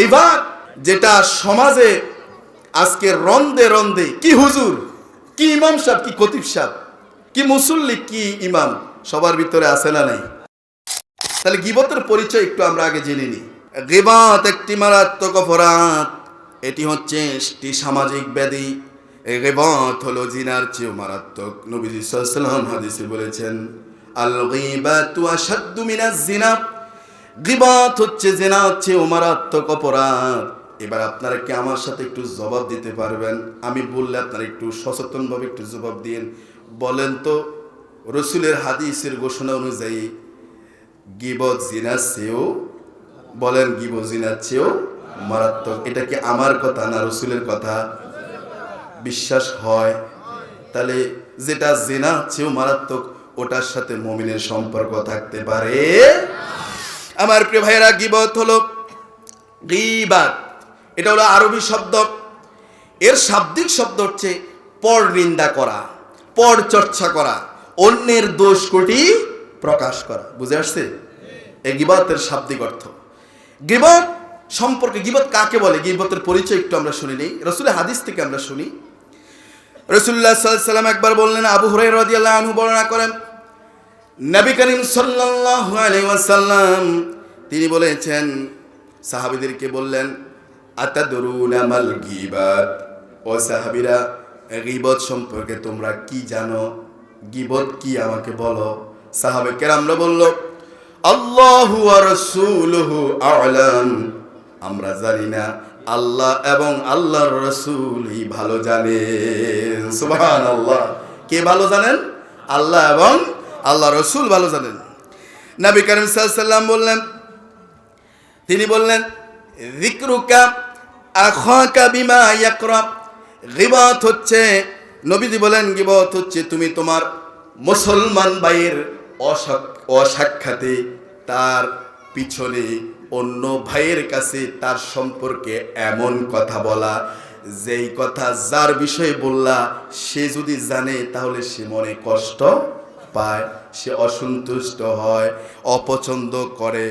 লিভাত যেটা সমাজে আজকে রন্দে রন্দে, কি হুজুর, কি ইমাম সাহেব, কি কতিব সাহেব, কি মুসল্লি, কি ইমাম, সবার ভিতরে আছে না নাই? তাহলে গিবতের পরিচয় একটু আমরা আগে জেনে নিই। গিবত একটি মারাত্মক অপরাধ, এটি হচ্ছে একটি সামাজিক ব্যাধি। গিবত হলো জিনার চেয়েও মারাত্মক। নবীজি সাল্লাল্লাহু হাদিসে বলেছেন আল গিবাতু আশাদ্দু মিনাজ জিনা গিবত হচ্ছে, জেনা হচ্ছে ও মারাত্মক অপরাধ। এবার আপনারা কি আমার সাথে একটু জবাব দিতে পারবেন? আমি বললে আপনারা একটু সচেতনভাবে একটু জবাব দিন বলেন তো, রসুলের হাদিসের ঘোষণা অনুযায়ী, গিবত জিনার চেয়েও, বলেন গিব জিনার চেয়েও মারাত্মক এটা কি আমার কথা না রসুলের কথা? বিশ্বাস হয়। তাহলে যেটা জেনা চেয়েও মারাত্মক ওটার সাথে মমিনের সম্পর্ক থাকতে পারে। আমার প্রিয় ভাইয়েরা, গিবত হলো গিবাত এটা হলো আরবি শব্দ। এর শাব্দিক শব্দ হচ্ছে পর নিন্দা করা, পর চর্চা করা, অন্যের দোষ কোটি প্রকাশ করা। বুঝে আসছে? এই গিবতের শাব্দিক অর্থ। গিবত সম্পর্কে, গিবত কাকে বলে? গিবতের পরিচয় একটু আমরা শুনি নেই। রসুলের হাদিস থেকে আমরা শুনি। রসুল্লাহ সাল্লাম একবার বললেন, আবু হুরাই রাদিয়াল্লাহু আনহু বর্ণনা করেন নবী করিম ওয়াসাল্লাম, তিনি বলেছেন, সাহাবীদেরকে বললেন, আতাদরুনা ও সাহাবীরা, গিবত সম্পর্কে তোমরা কি জানো? গিবত কি আমাকে বলো? সাহাবে কেরামরা বলল, আল্লাহু ওয়া রাসূলুহু আ'লাম। আমরা জানি না, আল্লাহ এবং আল্লাহর রসুলই ভালো জানেন। আল্লাহ কে ভালো জানেন? আল্লাহ এবং আল্লাহ রসুল ভালো জানেন। নবী করিম সাল্লাম বললেন, তিনি বললেন গিবাত হচ্ছে, নবীজি বলেন, গিবত হচ্ছে তুমি তোমার মুসলমান ভাইয়ের অসাক্ষাতে তার পিছনে অন্য ভাইয়ের কাছে তার সম্পর্কে এমন কথা বলা, যেই কথা যার বিষয়ে বললা, সে যদি জানে তাহলে সে মনে কষ্ট পায়, সে অসন্তুষ্ট হয়, অপছন্দ করে।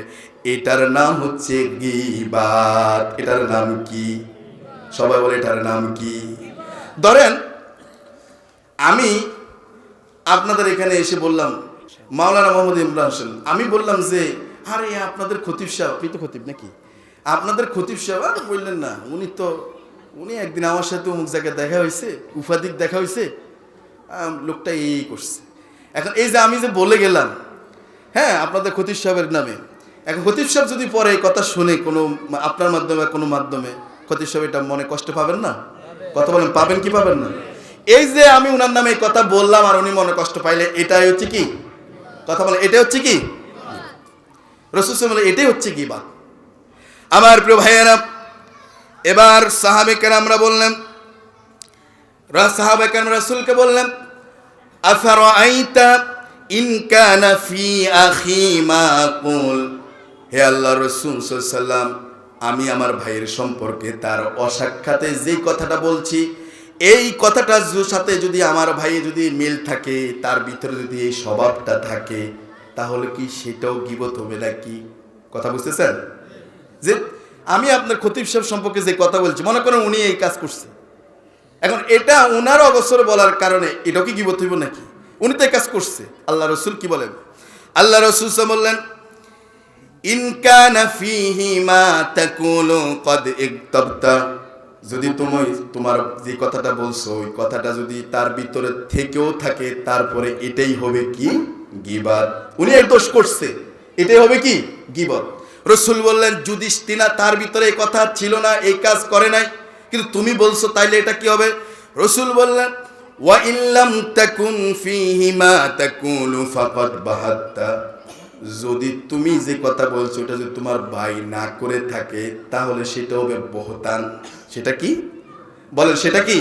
এটার নাম হচ্ছে গিবাত এটার নাম কি? সবাই বলে এটার নাম কি? ধরেন, আমি আপনাদের এখানে এসে বললাম, মাওলানা মোহাম্মদ ইমরান হোসেন, আমি বললাম যে, আরে, আপনাদের খতিব সাহেব, আপনি তো খতিব নাকি? আপনাদের খতিব সাহেব, আর বললেন না, উনি তো, উনি একদিন আমার সাথে অমুক জায়গায় দেখা হয়েছে, উপাধিক দেখা হয়েছে লোকটা এই করছে। এখন এই যে আমি যে বলে গেলাম হ্যাঁ আপনাদের খতিব সাহেবের নামে। এখন খতিব সাহেব যদি পরে এই কথা শুনে কোনো আপনার মাধ্যমে, কোনো মাধ্যমে খতিব সাহেব এটা মনে কষ্ট পাবেন না? কথা বলেন, পাবেন কি পাবেন না? এই যে আমি ওনার নামে এই কথা বললাম আর উনি মনে কষ্ট পাইলে, এটাই হচ্ছে কি? কথা বলেন, এটাই হচ্ছে কি? রসুল বলে এটাই হচ্ছে কি বা আমার প্রিয় ভাইয়েরা, এবার সাহাবেকের আমরা বললাম সাহাবেকের রাসুলকে বললেন আফার আইতা ইন ফি আখি হে আল্লাহ রসুল সাল্লাম আমি আমার ভাইয়ের সম্পর্কে তার অসাক্ষাতে যেই কথাটা বলছি, এই কথাটার যো- সাথে যদি আমার ভাই যদি মিল থাকে, তার ভিতরে যদি এই স্বভাবটা থাকে, তাহলে কি সেটাও গিবত হবে নাকি? কথা বুঝতেছেন? যে আমি আপনার খতিব সাহেব সম্পর্কে যে কথা বলছি, মনে করেন উনি এই কাজ করছে। এখন এটা ওনার অবসর বলার কারণে এটাও কি গিবত নাকি? উনি তো কাজ করছে। আল্লাহ রসুল কি বলেন? আল্লাহ রসুল বললেন, ইন কানা ফিহি মা যদি তুমি তোমার যে কথাটা বলছো, ওই কথাটা যদি তার ভিতরে থেকেও থাকে, তারপরে এটাই হবে কি? গিবাদ উনি এই দোষ করছে। এটাই হবে কি? গিবত। রসুল বললেন তিনা তার ভিতরে এই কথা ছিল না, এই কাজ করে নাই কিন্তু তুমি বলছো তাইলে এটা কি হবে? রসুল বললেন, ওয়া ইল্লাম তাকুন ফিহি মা তাকুলু ফাকাদ বাহাত্তা। যদি তুমি যে কথা বলছো ওটা যদি তোমার ভাই না করে থাকে, তাহলে সেটা হবে বহতান। সেটা কি? বলেন, সেটা কি?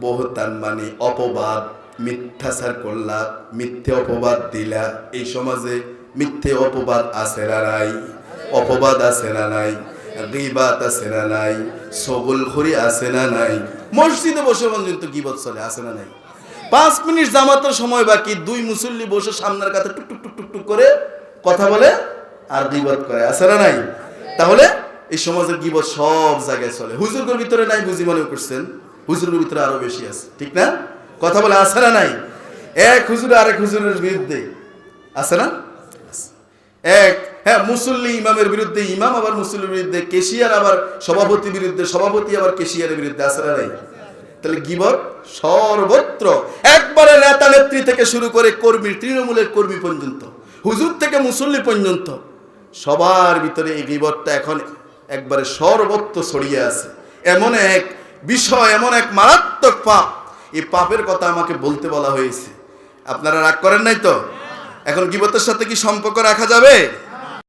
বহতান মানে অপবাদ, মিথ্যাচার করলা, মিথ্যে অপবাদ দিলা। এই সমাজে মিথ্যে অপবাদ আছে না নাই? অপবাদ আছে না নাই? আছে না নাই? সবল আছে না নাই? মসজিদে বসে পর্যন্ত চলে, আছে না নাই? পাঁচ মিনিট জামাতের সময় বাকি, দুই মুসল্লি বসে সামনের কাছে টুক টুক টুক টুক টুক করে কথা বলে আর করে, আছে না নাই? তাহলে এই সমাজের গিবত সব জায়গায় চলে। হুজুরগুর ভিতরে নাই বুঝি মনে করছেন? হুজুরের ভিতরে আরও বেশি আছে, ঠিক না? কথা বলে, আছে না নাই? এক হুজুর আরেক হুজুরের বিরুদ্ধে, আছে না? এক হ্যাঁ মুসল্লি ইমামের বিরুদ্ধে, ইমাম আবার মুসল্লির বিরুদ্ধে, কেশিয়ার আবার সভাপতি বিরুদ্ধে, সভাপতি আবার কেশিয়ারের বিরুদ্ধে না নাই? তাহলে গিবত সর্বত্র, একবারে নেতা নেত্রী থেকে শুরু করে কর্মী, তৃণমূলের কর্মী পর্যন্ত, হুজুর থেকে মুসল্লি পর্যন্ত, সবার ভিতরে এই গিবতটা এখন একবারে সর্বত্র ছড়িয়ে আছে। এমন এক বিষয়, এমন এক মারাত্মক পাপ, এই পাপের কথা আমাকে বলতে বলা হয়েছে। আপনারা রাগ করেন নাই তো? এখন গিবতের সাথে কি সম্পর্ক রাখা যাবে?